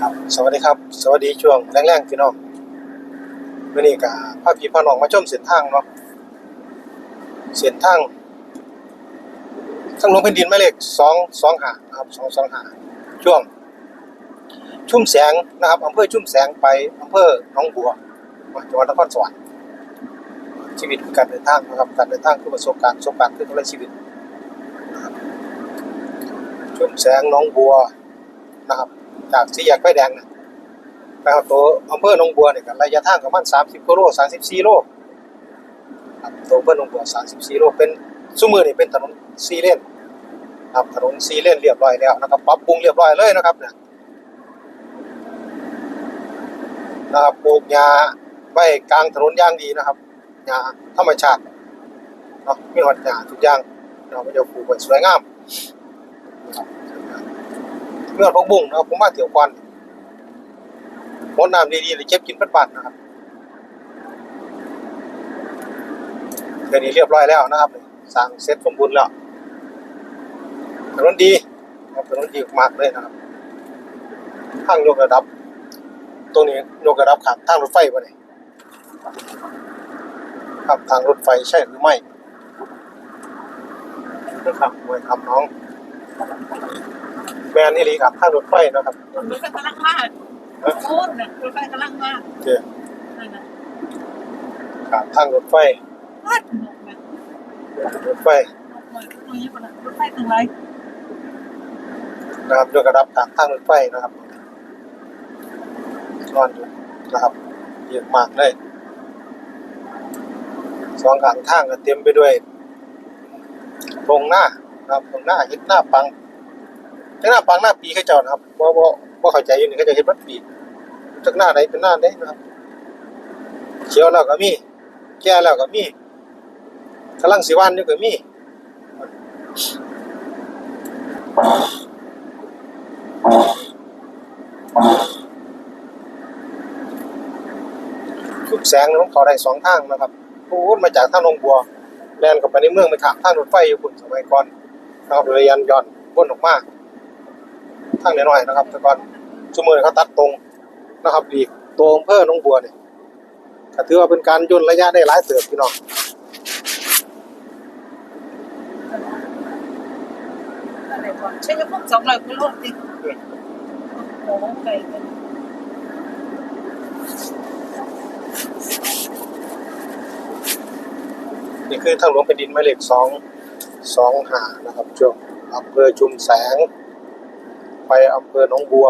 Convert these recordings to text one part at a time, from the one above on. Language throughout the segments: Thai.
ครับ สวัสดีครับ สวัสดีช่วงแรงๆพี่น้องวันนี้กับพาพี่พาน้องมาชมเส้นทางเนาะเส้นทางทางหลวงแผ่นดินหมายเลขสองสองหาครับสองสองหาช่วง ชุ่มแสงนะครับอำเภอชุ่มแสงไปอำเภอหนองบัวจังหวัดนครสวรรค์ชีวิตการเดินทางนะครับการเดินทางคือประสบการณ์ประสบการณ์คือตัวชีวิตชุ่มแสงหนองบัวนะครับ จากสี่แยกไฟแดงนะไปเอาตัวอำเภอหนองบัวเนี่ยกันระยะทางประมาณ30กิโล34โลครับตัวอำเภอหนองบัว34โลเป็นซุ้มมือนี่เป็นถนน4เลนครับถนน4เลนเรียบร้อยแล้วนะครับปรับปรุงเรียบร้อยเลยนะครับเนี่ยนะครับปลูกหญ้าไว้กลางถนนย่างดีนะครับหญ้าธรรมชาติเนาะมีหอดหญ้าทุกอย่างเนาะมันจะปลูกไว้สวยงามนะครับ เมื่อพวกบุ้งนะครับผมมาเที่ยวควันมดน้ำดีๆเลยเก็บกินปัดๆนะครับเดี๋ยวนี้เรียบร้อยแล้วนะครับสร้างเสร็จสมบูรณ์แล้วถนนดีครับถนนดีมากเลยนะครับทางยกระดับ ตรงนี้ยกระดับขามทางรถไฟปะเนี่ยครับทางรถไฟใช่หรือไม่ครับไว้ครับน้อง แมนนี่ลีครับทางรถไฟนะครับรถไฟกำลังมากโค่นน่ะรถไฟกำลังมากเจ้นั่นน่ะครับทางรถไฟพัดนกน่ะรถไฟนกมันตรงนี้ก่อนนะรถไฟตรงไรนะครับยกระดับขามทางรถไฟนะครับนอนอยู่นะครับเยอะมากเลยสองข้างทางก็เต็มไปด้วยตรงหน้านะครับตรงหน้าเห็ดหน้าปัง เห็ดหน้าปังหน้าปีเขาเจ้านะครับว่าว่าว่าเข้าใจอยู่นี่เขาจะเห็ดวัดปีจากหน้าไหนเป็นหน้าไหนนะครับเขียวแล้วก็มี แก่แล้วก็มีกำลังสิวันนี่ก็มีทุกแสงของเขาได้สองทางนะครับพูดมาจากทางหนงบัวแลนกับไปในเมืองไปขามทางรถไฟอยู่คุณสมัยก่อนนะครับเรยันย้อนวนออกมา ทางน้อยๆนะครับ แต่ก่อนชั่วโมงเขาตัดตรงนะครับดีกตัวอำเภอหนองบัวเนี่ยก็ถือว่าเป็นการย่นระยะได้หลายเติบพี่น้องอะไรก่อนใช่ยพวกสองร้อยกิโลติโอ้โหไกลกันนี่คือทางหลวงแผ่นดินหมายเลขสองสองหานะครับช่วงอำเภอชุมแสง ไปอำเภอหนองบัว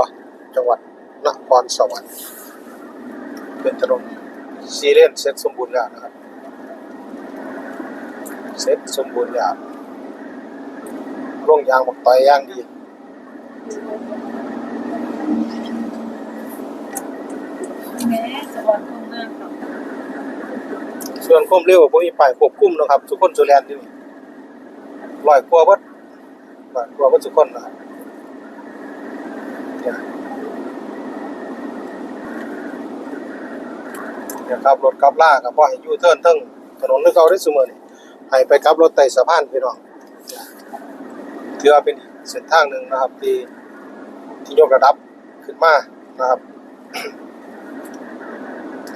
จังหวัดนครสวรรค์เป็นถนนซีเลนเซ็ตสมบูรณ์แล้วนะครับเซ็ตสมบูรณ์แล้วร่วงยางบอกต่อยย่างดีแม่สวรรค์ตรงนั้นครับส่วนความเร็วผมมีป้ายควบคุมนะครับทุกคนสุแลนด์ที่นี่ร้อยกว่าเบิดร้อยกว่าเบิดทุกคนนะครับ เนี่ยครับรถกลับล่ากับพ่อให้ยูเทิร์นทั้งถนนนึกเอาได้เสมอนี่ให้ไปกลับรถไต่สะพานพี่น้องถือว่าเป็นเส้นทางหนึ่งนะครับ ที่ที่ยกระดับขึ้นมานะครับ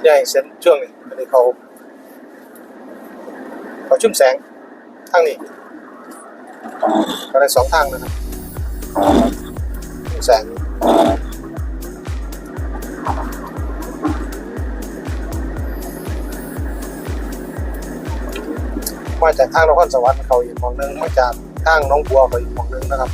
ใหญ่เส้นช่วงนี้อันนี้เขาเขาชุ่มแสงทางนี้ก็ได้สองทางนะครับชุ่มแสง มาจากทางนครสวรรค์เขาอีกมองหนึงมาจากทางน้องบัวเขาอีกมองหนึงนะครับ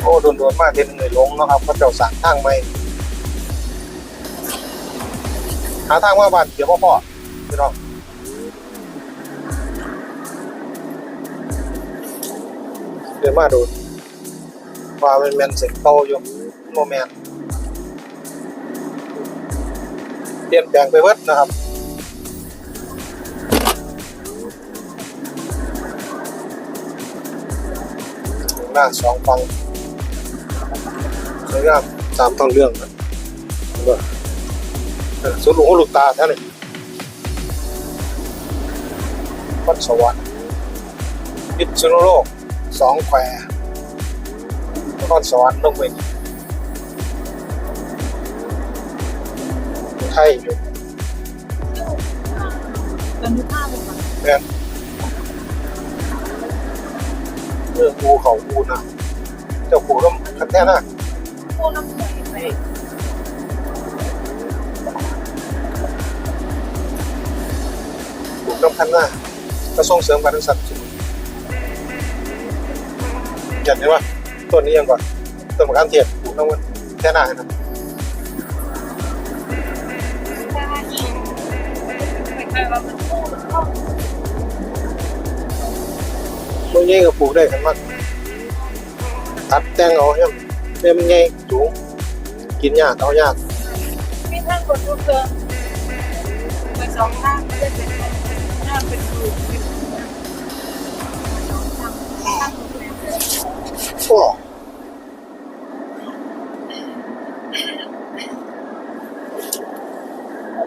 โอ้โดนโดนๆมากเทนหนึ่งเลยลงนะครับเขาเจ้าสั่งทางใหม่ หาทางว่าบ้านเดี๋ยวพ่อพ่อพี่น้องเดินมาดูว่ามันแมนเสร็จโตอยู่โมแมนเปลี่ยนแปลงไปเบิดนะครับหน้าสองฟังสวยงามตามท้องเรื่องนะ เออสุดหูลูกตาแท้เลยครสวรรค์พิษณุโลกสองแควนครสวรรค์ลงไปไทยอยู่เป็นยุคห้าเลยค่ะแม่นเรื่องภูเขาภูนะเจ้าภูต้องคันแท้นะพวกน้ำหอ น้ำคันหน้าก็ส่งเสริมการศึกษาสุดไหมว่าต้นนี้ยังก่อนต้นมะขามเทศภูน้ำแท้หน้านไหมใช่ไม่ใช่ว่ามันโอ้เข้าตัวใหญ่ก็ปลูกได้กันมากตัดแต่งเอาเนี่ยเนี่ยมันใหญ่สูงกินยากเอายากมีท่างคนรู้เกินไปสองข้างไม่ได้เป็น เป็นรูเป็นสองข้างข้างเนโอ้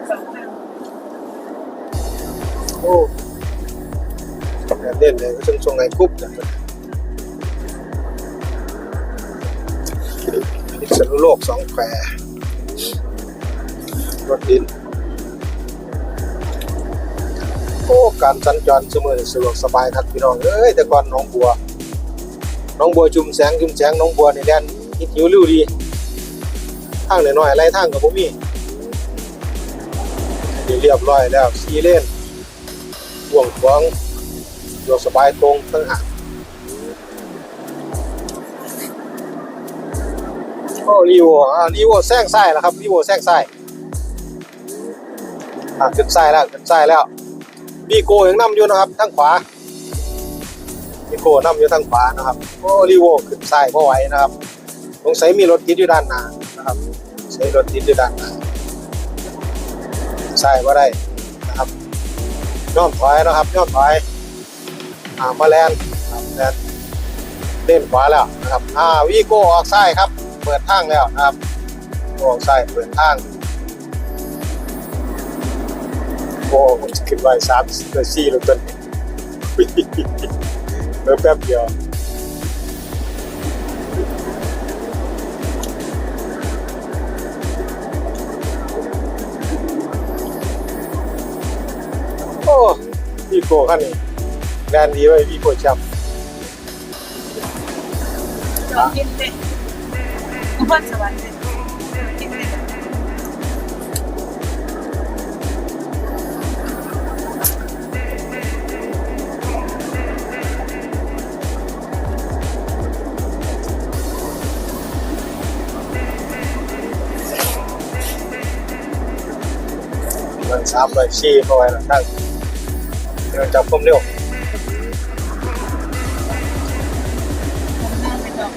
สองข้างโอ้เล่นเลยก็ต้องส่งไงกรุ๊ปนะพิษณุโลกสองแควรถดิน โอ้การสัญจรเสมอสะดวกสบายครับพี่น้องเอ้ยแต่ก่อนน้องบัวน้องบัวจุ่มแสงจุ่มแสงน้องบัวในแดนฮิตหิวริ้วดีทางหน่อยๆอะไรทางกับผมมีนี่เรียบร้อยแล้วซีเล่นห่วงขวงสะดวกสบายตรงตั้งหากโอ้รีโวอ่ารีโวแซงซ้แล้วครับรีโวแซงซ้ายอ่าขึ้นซ้แล้วขึ้นซ้แล้ว บีโกยังนำอยู่นะครับทางขวาบีโกนำอยู่ทางขวานะครับโอ้รีโวขึ้นซ้ายเพราะไหวนะครับสงสัยมีรถติดอยู่ด้านหน้านะครับใช้รถติดอยู่ด้านหน้าซ้ายว่าได้นะครับย่อมถอยนะครับย่อมถอยอ่ามาแลนครับแลนเล่นขวาแล้วนะครับอ่าวีโกออกซ้ายครับ เปิดทางแล้วนะครับออกซ้ายเปิดทาง โอ้ผมจะขึ้นไปสามเดือนสี่แล้วต้นเออแป๊บเดียวโอ้พี่โก้ขั้นนี้งานดีไว้ยพี่โก้จจอมกินเด็กคุณพ่อสวรรค์เด็ำมันสามใบชี้เข้าไว้นะตั้งเดี๋ยวจับผมเร็วผมนั่งไปดอก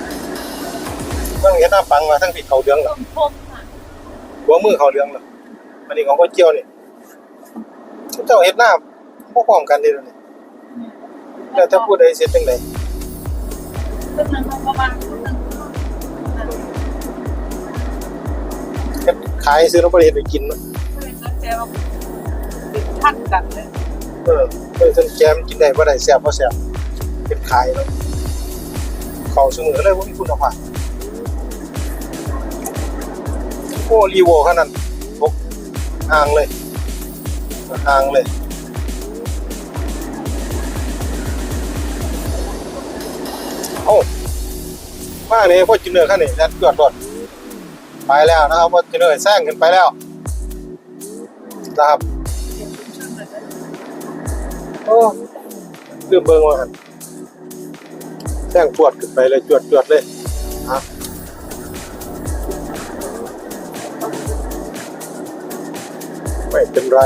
เมื่อเห็นหน้าปังมาทั้งผิดเขาเดืองเหรต้อมพมค่ะหัวมือเขาเดืองเหรออันนี้ของก็เจียวนี่เจ้าเห็นหน้าพวกพร้อมกันเดียวนี่แล้วถ้าพูดใดเสร็จจังไดต้นนึงเขาประมาณต้นนึงก็ขายซื้อแล้วบ่ได้เฮ็ดไปกินเนาะ ก็เลยตั้งใจว่านกันเลยเออเออท่านแจมกินได้บ่ได้แซ่บบ่แซ่บเป็นขายเนาะเขาเสมอเลยว่ามีคุณภาพโอ้รีโวขนาดนั้นบกห่างเลยห่างเลยโอ้มากเลยพวกจินเนอร์ขั้นนี้แล้วจอดรถไปแล้วนะครับพวกจินเนอร์แซงขึ้นไปแล้วนะครับ อ้ลืมเบิ่งว่าหั่นแซงปวดขึ้นไปเลยจวดจวดเลยฮะไม่เป็นไร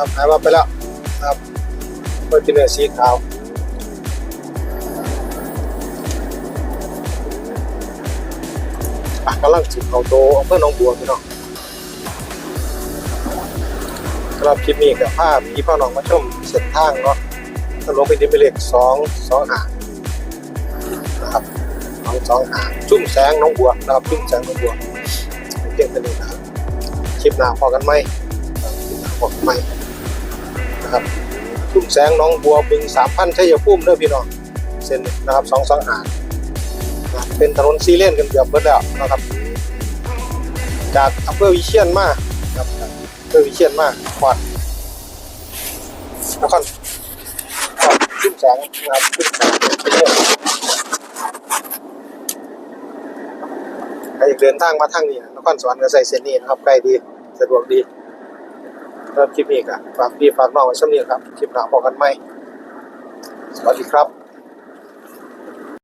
นครับหายวับไปแล้วะครับฟอร์จูเนอร์สีขาวกำลังสุดเขาโตอำเภอหนองบัวพี่น้องสำหรับคลิปนี้กับภาพพี่พ่อน้องมาชมเส้นทางเนาะถนนเป็นดินเปเหล็กสองสองหางนะครับสองสองหางชุ่มแสงน้องบัวนะครับชุ่มแสงน้องบัวเพียงเท่นี้นะครับคลิปหน้าพอกันไหมคลิปหน้าพอกันไหม นะครับชุ่มแสงน้องบัวบึงสามพันชัยภูมิเด้อพี่น้องเส้นนะครับสองสองหานะเป็นถนนซีเลนกันเกือบเบิดแล้วนะครับ จากอำเภอวิเชียนมาครับอำเภอวิเชียนมาขวัดนครขวัดขึ้นแสงนะครับขึ้นแสงเป็นเรื่องใครเดินทางมาทางนี้นครสวรรค์ก็ใส่เส้นนี้นะครับใกล้ดีสะดวกดี สำหรับคลิปนี้ก็ฝากพี่ฝากน้องไว้สักนิดครับ คลิปหน้าพอกันไหมสวัสดีครับ